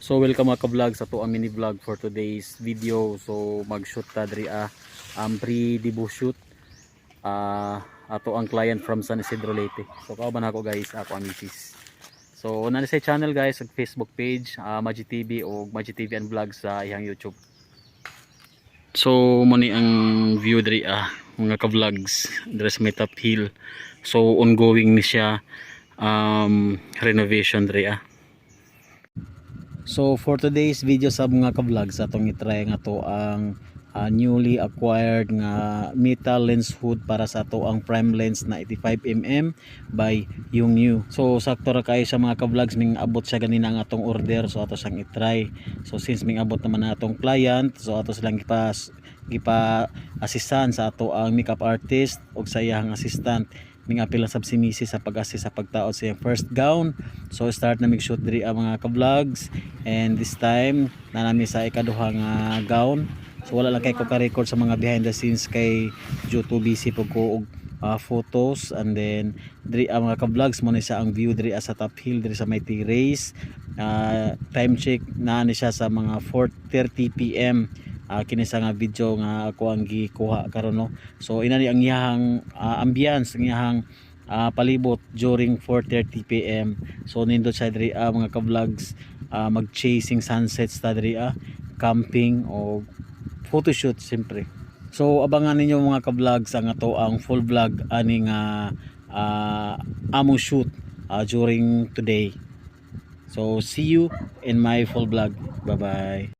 So welcome mga ka-vlog sa to ang mini vlog for today's video. So mag-shoot ta diri ah um, pre-debut shoot. Ah ato ang client from San Isidro Leyte. So kauban ako guys, ako ang misis. So na sa channel guys, sa Facebook page, uh, Maji TV o Maji TV and Vlog sa iyang YouTube. So mo ni ang view diri ah mga ka-vlogs diri sa may top hill. So ongoing ni siya um, renovation diri ah. So for today's video sa mga ka-vlogs atong i-try nga to ang uh, newly acquired nga metal lens hood para sa to ang prime lens na 85mm by Yung Yu. So sakto ra kayo sa mga ka-vlogs ming abot siya ganina ang atong order so ato siyang i-try. So since ming abot naman na atong client so ato silang gipas gipa assistant sa ato ang makeup artist ug sa iyang assistant ning apil sab si sa pag-assist sa pagtaod sa first gown. So start na mig shoot diri ang mga ka-vlogs. And this time na nami sa ikaduha nga gown. So wala lang kay ko ka-record sa mga behind the scenes kay due to busy pag og uh, photos. And then diri ang mga ka-vlogs mo ni sa ang view diri sa top hill diri sa may race. Uh, time check na ni siya sa mga 4:30 PM uh, kini sa nga video nga ako ang gikuha karon no? So ina ang iyahang uh, ambience ang iyahang uh, palibot during 4:30 PM so nindot siya diri ah, mga ka-vlogs ah, mag chasing sunsets ta diri ah, camping o photoshoot siyempre. So abangan ninyo mga ka-vlogs ang ato ang full vlog ani nga ah, amo shoot ah, during today. So see you in my full vlog. Bye bye